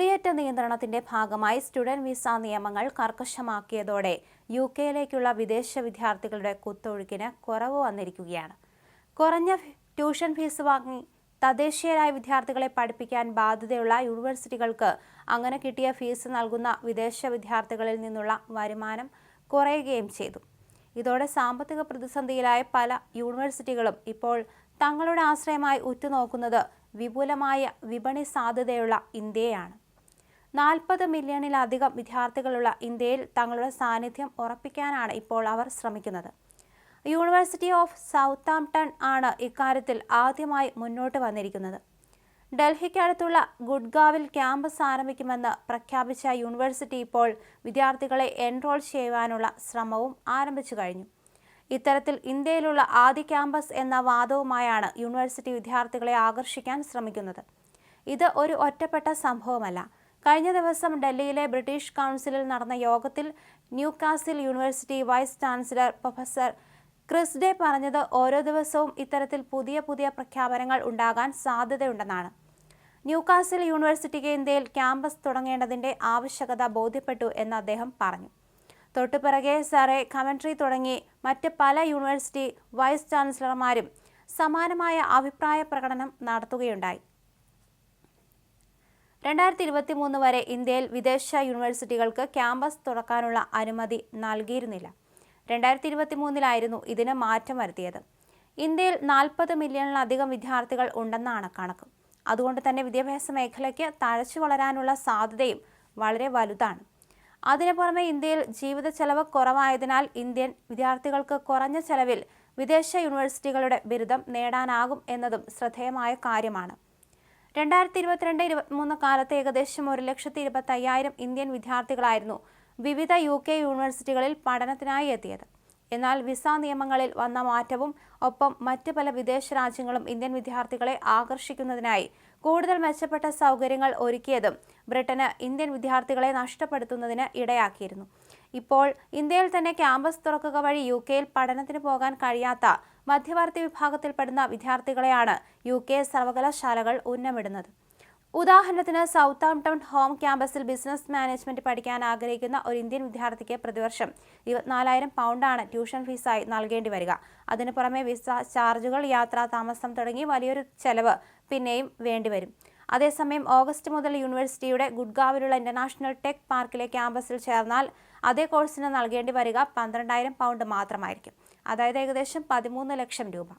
കുടിയേറ്റ നിയന്ത്രണത്തിന്റെ ഭാഗമായി സ്റ്റുഡന്റ് വിസ നിയമങ്ങൾ കർക്കശമാക്കിയതോടെ യു കെയിലേക്കുള്ള വിദേശ വിദ്യാർത്ഥികളുടെ കുത്തൊഴുക്കിന് കുറവ് വന്നിരിക്കുകയാണ്. കുറഞ്ഞ ട്യൂഷൻ ഫീസ് വാങ്ങി തദ്ദേശീയരായ വിദ്യാർത്ഥികളെ പഠിപ്പിക്കാൻ ബാധ്യതയുള്ള യൂണിവേഴ്സിറ്റികൾക്ക് അങ്ങനെ കിട്ടിയ ഫീസ് നൽകുന്ന വിദേശ വിദ്യാർത്ഥികളിൽ നിന്നുള്ള വരുമാനം കുറയുകയും ചെയ്തു. ഇതോടെ സാമ്പത്തിക പ്രതിസന്ധിയിലായ പല യൂണിവേഴ്സിറ്റികളും ഇപ്പോൾ തങ്ങളുടെ ആശ്രയമായി ഉറ്റുനോക്കുന്നത് വിപുലമായ വിപണി സാധ്യതയുള്ള ഇന്ത്യയാണ്. നാൽപ്പത് മില്യണിലധികം വിദ്യാർത്ഥികളുള്ള ഇന്ത്യയിൽ തങ്ങളുടെ സാന്നിധ്യം ഉറപ്പിക്കാനാണ് ഇപ്പോൾ അവർ ശ്രമിക്കുന്നത്. യൂണിവേഴ്സിറ്റി ഓഫ് സൗത്ത് സൗത്താംപ്ടൺ ആണ് ഇക്കാര്യത്തിൽ ആദ്യമായി മുന്നോട്ട് വന്നിരിക്കുന്നത്. ഡൽഹിക്കടുത്തുള്ള ഗുഡ്ഗാവിൽ ക്യാമ്പസ് ആരംഭിക്കുമെന്ന് പ്രഖ്യാപിച്ച യൂണിവേഴ്സിറ്റി ഇപ്പോൾ വിദ്യാർത്ഥികളെ എൻറോൾ ചെയ്യുവാനുള്ള ശ്രമവും ആരംഭിച്ചു കഴിഞ്ഞു. ഇത്തരത്തിൽ ഇന്ത്യയിലുള്ള ആദ്യ ക്യാമ്പസ് എന്ന വാദവുമായാണ് യൂണിവേഴ്സിറ്റി വിദ്യാർത്ഥികളെ ആകർഷിക്കാൻ ശ്രമിക്കുന്നത്. ഇത് ഒരു ഒറ്റപ്പെട്ട സംഭവമല്ല. കഴിഞ്ഞ ദിവസം ഡൽഹിയിലെ ബ്രിട്ടീഷ് കൗൺസിലിൽ നടന്ന യോഗത്തിൽ Newcastle university vice chancellor professor Chris Day പറഞ്ഞത് ഓരോ ദിവസവും ഇത്തരത്തിൽ പുതിയ പുതിയ പ്രഖ്യാപനങ്ങൾ ഉണ്ടാകാൻ സാധ്യതയുണ്ടെന്നാണ്. ന്യൂകാസിൽ യൂണിവേഴ്സിറ്റിക്ക് ഇന്ത്യയിൽ ക്യാമ്പസ് തുടങ്ങേണ്ടതിന്റെ ആവശ്യകത ബോധ്യപ്പെട്ടു എന്ന് അദ്ദേഹം പറഞ്ഞു. തൊട്ടുപിറകെ സാറെ കമൻട്രി തുടങ്ങി മറ്റ് പല യൂണിവേഴ്സിറ്റി വൈസ് ചാൻസലർമാരും സമാനമായ അഭിപ്രായ പ്രകടനം നടത്തുകയുണ്ടായി. രണ്ടായിരത്തി ഇരുപത്തി മൂന്ന് വരെ ഇന്ത്യയിൽ വിദേശ യൂണിവേഴ്സിറ്റികൾക്ക് ക്യാമ്പസ് തുറക്കാനുള്ള അനുമതി നൽകിയിരുന്നില്ല. രണ്ടായിരത്തി ഇരുപത്തി മൂന്നിലായിരുന്നു ഇതിന് മാറ്റം വരുത്തിയത്. ഇന്ത്യയിൽ നാൽപ്പത് മില്യണിലധികം വിദ്യാർത്ഥികൾ ഉണ്ടെന്നാണ് കണക്ക്. അതുകൊണ്ട് തന്നെ വിദ്യാഭ്യാസ മേഖലയ്ക്ക് തഴച്ചു വളരാനുള്ള സാധ്യതയും വളരെ വലുതാണ്. അതിനു പുറമെ ഇന്ത്യയിൽ ജീവിത ചെലവ് കുറവായതിനാൽ ഇന്ത്യൻ വിദ്യാർത്ഥികൾക്ക് കുറഞ്ഞ ചെലവിൽ വിദേശ യൂണിവേഴ്സിറ്റികളുടെ ബിരുദം നേടാനാകും എന്നതും ശ്രദ്ധേയമായ കാര്യമാണ്. രണ്ടായിരത്തി ഇരുപത്തിരണ്ട് ഇരുപത്തിമൂന്ന് കാലത്ത് ഏകദേശം ഒരു ലക്ഷത്തി ഇരുപത്തി അയ്യായിരം ഇന്ത്യൻ വിദ്യാർത്ഥികളായിരുന്നു വിവിധ യു കെ യൂണിവേഴ്സിറ്റികളിൽ പഠനത്തിനായി എത്തിയത്. എന്നാൽ വിസ നിയമങ്ങളിൽ വന്ന മാറ്റവും ഒപ്പം മറ്റ് പല വിദേശ രാജ്യങ്ങളും ഇന്ത്യൻ വിദ്യാർത്ഥികളെ ആകർഷിക്കുന്നതിനായി കൂടുതൽ മെച്ചപ്പെട്ട സൗകര്യങ്ങൾ ഒരുക്കിയതും ബ്രിട്ടന് ഇന്ത്യൻ വിദ്യാർത്ഥികളെ നഷ്ടപ്പെടുത്തുന്നതിന് ഇടയാക്കിയിരുന്നു. ഇപ്പോൾ ഇന്ത്യയിൽ തന്നെ ക്യാമ്പസ് തുറക്കുക വഴി യു കെയിൽ പഠനത്തിന് പോകാൻ കഴിയാത്ത മധ്യവർത്തി വിഭാഗത്തിൽപ്പെടുന്ന വിദ്യാർത്ഥികളെയാണ് യു കെ സർവകലാശാലകൾ ഉന്നമിടുന്നത്. ഉദാഹരണത്തിന് സൗത്ത് ആംപ്ടൺ ഹോം ക്യാമ്പസിൽ ബിസിനസ് മാനേജ്മെന്റ് പഠിക്കാൻ ആഗ്രഹിക്കുന്ന ഒരു ഇന്ത്യൻ വിദ്യാർത്ഥിക്ക് പ്രതിവർഷം ഇരുപത്തിനാലായിരം പൗണ്ടാണ് ട്യൂഷൻ ഫീസായി നൽകേണ്ടി വരിക. അതിനു പുറമെ വിസ ചാർജുകൾ യാത്രാ താമസം തുടങ്ങി വലിയൊരു ചെലവ് പിന്നെയും വേണ്ടിവരും. അതേസമയം ഓഗസ്റ്റ് മുതൽ യൂണിവേഴ്സിറ്റിയുടെ ഗുഡ്ഗാവിലുള്ള ഇന്റർനാഷണൽ ടെക് പാർക്കിലെ ക്യാമ്പസിൽ ചേർന്നാൽ അതേ കോഴ്സിന് നൽകേണ്ടി വരിക പന്ത്രണ്ടായിരം പൗണ്ട് മാത്രമായിരിക്കും. അതായത് ഏകദേശം പതിമൂന്ന് ലക്ഷം രൂപ.